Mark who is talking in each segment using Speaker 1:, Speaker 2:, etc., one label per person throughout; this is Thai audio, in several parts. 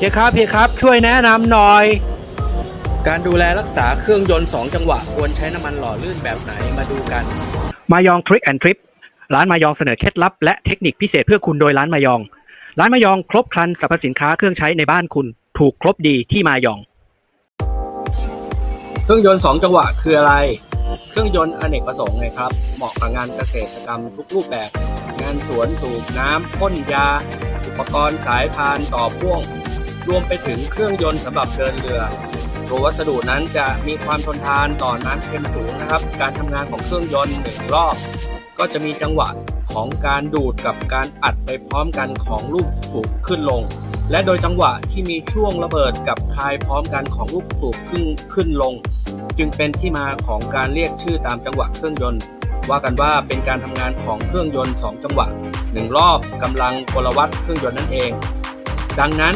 Speaker 1: เฮียครับเฮียครับ ช่วยแนะนำหน่อย การดูแลรักษาเครื่องยนต์ 2 จังหวะ ควรใช้น้ำมันหล่อลื่นแบบไหนมาดูกัน มายองทริคแอนทริปร้านมายองเสนอเคล็ดลับและเทคนิคพิเศษเพื่อคุณโดยร้านมายอง ร้านมายองครบครันสรรพสินค้าเครื่องใช้ในบ้านคุณ ถูกครบดีที่มายอง เครื่องยนต์ 2 จังหวะคืออะไร เครื่องยนต์อเนกประสงค์ไงครับ เหมาะกับงานเกษตรกรรมทุกรูปแบบ งานสวนสูบน้ำพ่นยา อุปกรณ์สายพานต่อพ่วง รวมไปถึงเครื่องยนต์สำหรับเดินเรือตัววัสดุนั้นจะมีความทนทานต่อน้ำเค็มสูงนะครับ การทำงานของเครื่องยนต์หนึ่งรอบ ก็จะมีจังหวะของการดูดกับการอัดไปพร้อมกันของลูกสูบขึ้นลง และโดยจังหวะที่มีช่วงระเบิดกับคายพร้อมกันของลูกสูบขึ้นขึ้นลง จึงเป็นที่มาของการเรียกชื่อตามจังหวะเครื่องยนต์ ว่ากันว่าเป็นการทำงานของเครื่องยนต์ 2 จังหวะ 1 รอบกำลังกลวัตเครื่องยนต์นั่นเอง ดังนั้น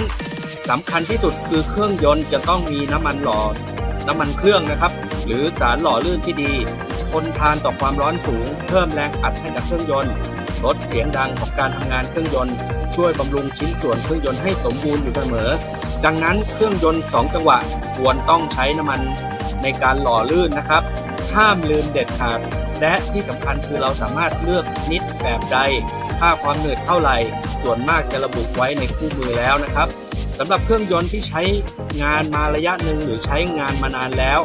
Speaker 1: สำคัญที่สุดคือเครื่องยนต์จะต้องมีน้ำมันหล่อ น้ำมันเครื่องนะครับ หรือสารหล่อลื่นที่ดี ทนทานต่อความร้อนสูง เพิ่มแรงอัดให้กับเครื่องยนต์ ลดเสียงดังของการทำงานเครื่องยนต์ ช่วยบำรุงชิ้นส่วนเครื่องยนต์ให้สมบูรณ์อยู่เสมอ ดังนั้นเครื่องยนต์ 2 จังหวะควรต้องใช้น้ำมันในการหล่อลื่นนะครับ ห้ามลืมเด็ดขาด และที่สำคัญคือเราสามารถเลือกนิดแบบใดค่าความเหนื่อยเท่าไหร่ ส่วนมากจะระบุไว้ในคู่มือแล้วนะครับ สำหรับเครื่องยนต์ที่ใช้งานมาระยะหนึ่งหรือใช้งานมานานแล้ว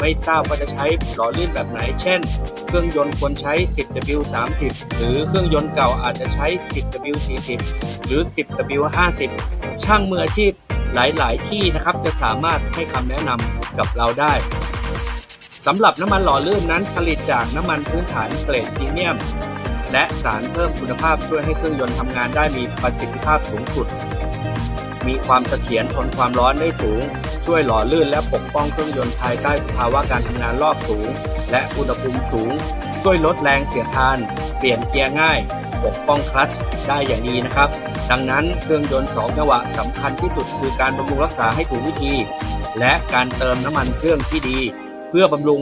Speaker 1: ไม่ทราบว่าจะใช้หล่อลื่นแบบไหน เช่น เครื่องยนต์ควรใช้ 10W30 หรือเครื่องยนต์เก่าอาจจะใช้ 10W40 หรือ 10W50 ช่างมืออาชีพหลาย ๆ ที่นะครับจะสามารถให้คำแนะนำกับเราได้สำหรับน้ำมันหล่อลื่นนั้นผลิตจากน้ำมันพื้นฐานเกรดพรีเมียม และสารเพิ่มคุณภาพช่วยให้เครื่องยนต์ทำงานได้มีประสิทธิภาพสูงสุด มีความเสถียรทนความร้อนได้สูง ช่วยหล่อลื่นและปกป้องเครื่องยนต์ภายใต้สภาวะการทำงานรอบสูง และอุณหภูมิสูง ช่วยลดแรงเสียดทาน เปลี่ยนเกียร์ง่าย ปกป้องคลัตช์ได้อย่างดีนะครับ ดังนั้นเครื่องยนต์2จังหวะสำคัญที่สุดคือการบำรุงรักษาให้ถูกวิธี และการเติมน้ำมันเครื่องที่ดี เพื่อบำรุง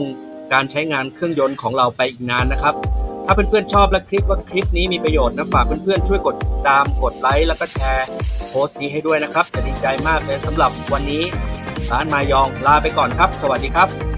Speaker 1: การใช้งานเครื่องยนต์ของเราไปอีกนานนะครับถ้าเพื่อนๆชอบและคลิปว่าคลิปนี้มีประโยชน์นะฝากเพื่อนๆช่วยกดติดตามกดไลค์แล้วก็แชร์ โพสต์นี้ให้ด้วยนะครับ จะดีใจมากเลยสำหรับวันนี้ร้านมายองลาไปก่อนครับ สวัสดีครับ